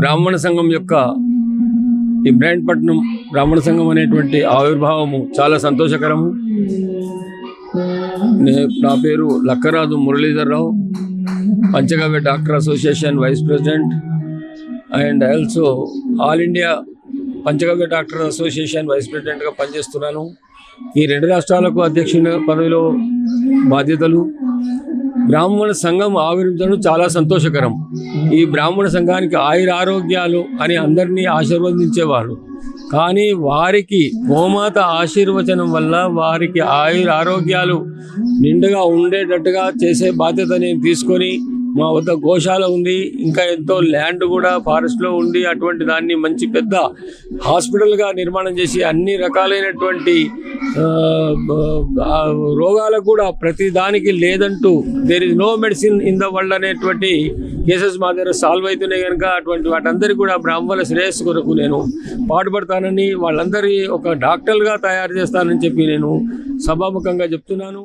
బ్రాహ్మణ సంఘం యొక్క ఈ బ్రాండ్పట్నం బ్రాహ్మణ సంఘం అనేటువంటి ఆవిర్భావము చాలా సంతోషకరము. నా పేరు Lakkaraju Muralidhar Rao Panchagavya doctor association vice president and also all India Panchagavya doctor association vice ప్రెసిడెంట్గా పనిచేస్తున్నాను. ఈ రెండు రాష్ట్రాలకు అధ్యక్షుని పదవిలో బాధ్యతలు బ్రాహ్మణ సంఘం ఆవిర్భించడం చాలా సంతోషకరం. ఈ బ్రాహ్మణ సంఘానికి ఆయుర ఆరోగ్యాలు అని అందరినీ ఆశీర్వదించేవారు. కానీ వారికి గోమాత ఆశీర్వచనం వల్ల వారికి ఆయుర ఆరోగ్యాలు నిండుగా ఉండేటట్టుగా చేసే బాధ్యత నేను తీసుకొని మా వద్ద గోశాల ఉంది ఇంకా ఎంతో ల్యాండ్ కూడా ఫారెస్ట్లో ఉండి అటువంటి దాన్ని మంచి పెద్ద హాస్పిటల్గా నిర్మాణం చేసి అన్ని రకాలైనటువంటి రోగాలకు కూడా ప్రతి దానికి లేదంటూ there is no medicine in the world అనేటువంటి కేసెస్ మా దగ్గర సాల్వ్ అవుతున్నాయి కనుక అటువంటి వాటందరికీ కూడా బ్రాహ్మణుల శ్రేయస్సు కొరకు నేను పాటుపడతానని వాళ్ళందరి ఒక డాక్టర్గా తయారు చేస్తానని చెప్పి నేను సభాముఖంగా చెప్తున్నాను.